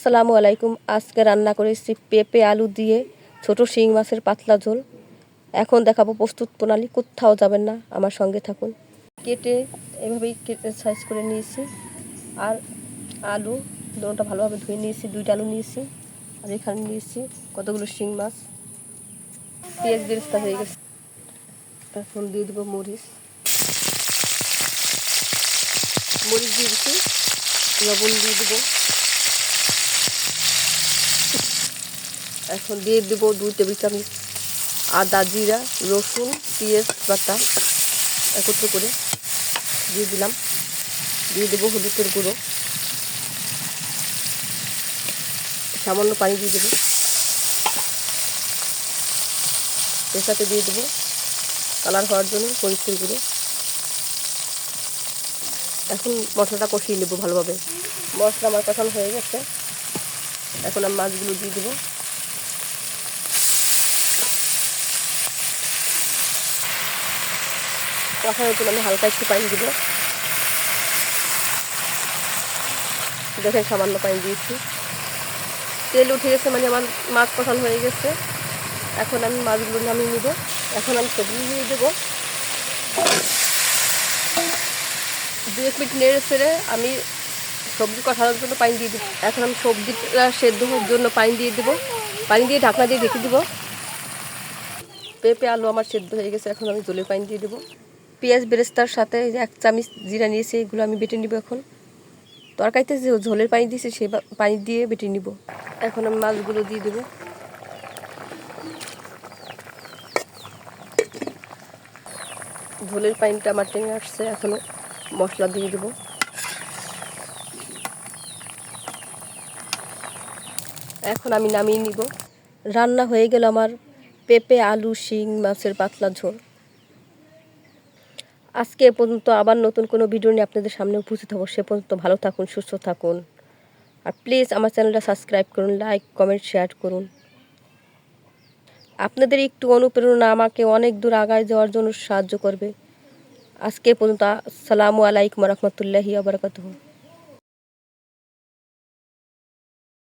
আসসালামু আলাইকুম। আজকে রান্না করেছি পেঁপে আলু দিয়ে ছোট শিং মাছের পাতলা ঝোল। এখন দেখাবো প্রস্তুত প্রণালী, কোথাও যাবেন না, আমার সঙ্গে থাকুন। কেটে এভাবেই কেটে সাইজ করে নিয়েছি। আর আলু দুটোটা ভালোভাবে ধুয়ে নিয়েছি, দুইটা আলু নিয়েছি। আর এখানে নিয়েছি কতগুলো শিং মাছ। পেঁয়াজ বেরেস্তা হয়ে গেছে। এখন দিয়ে দেবো মরিচ। মরিচ দিয়ে দিচ্ছি, লবণ দিয়ে দেবো। এখন দিয়ে দেবো দুই টেবিল চামচ আদা জিরা, রসুন, পেঁয়াজ বাটা একত্র করে দিয়ে দিলাম। দিয়ে দেবো হলুদের গুঁড়ো। সামান্য পানি দিয়ে দেবো। এর সাথে দিয়ে দেবো কালার হওয়ার জন্য পরিষ্কার গুঁড়ো। এখন মশলাটা কষিয়ে নেব ভালোভাবে। মশলা আমার কষানো হয়ে গেছে। এখন আমি মাছগুলো দিয়ে দেবো। কষানোর জন্য আমি হালকা একটু পানি দেবো। দেখেন, সামান্য পানি দিয়েছি। তেল উঠে গেছে মানে আমার মাছ কষানো হয়ে গেছে। এখন আমি মাছগুলো নামিয়ে নিব। এখন আমি সবজি দিয়ে দেবো। দু এক মিনিট নেড়ে ফেড়ে আমি সবজি কষানোর জন্য পানি দিয়ে দেবো এখন আমি সবজিটা সেদ্ধ হওয়ার জন্য পানি দিয়ে দেবো। পানি দিয়ে ঢাকনা দিয়ে রেখে দেবো। পেঁপে, আলু আমার সেদ্ধ হয়ে গেছে। এখন আমি জলের পানি দিয়ে দেবো। পেঁয়াজ বেরেস্তার সাথে এক চামচ জিরা নিয়েছি, এগুলো আমি বেটে নিব এখন। তরকারিতে যে ঝোলের পানি দিয়েছি বা- পানি দিয়ে বেটে নিব। এখন আমি মাছগুলো দিয়ে দেবো। ঝোলের পানিটা আমার টেনে আসছে এখনও মশলা দিয়ে দেবো। এখন আমি নামিয়ে নিব। রান্না হয়ে গেল আমার পেঁপে, আলু, শিং, মাছের পাতলা ঝোল। আজকে এ পর্যন্ত আবার নতুন কোনো ভিডিও নিয়ে আপনাদের সামনে উপস্থিত হব। সে পর্যন্ত ভালো থাকুন, সুস্থ থাকুন। আর প্লিজ আমার চ্যানেলটা সাবস্ক্রাইব করুন লাইক কমেন্ট শেয়ার করুন। আপনাদের একটু অনুপ্রেরণা আমাকে অনেক দূর আগায় যাওয়ার জন্য সাহায্য করবে। আজকে পর্যন্ত, আসসালামু আলাইকুম রহমতুল্লাহি আবরকাতহ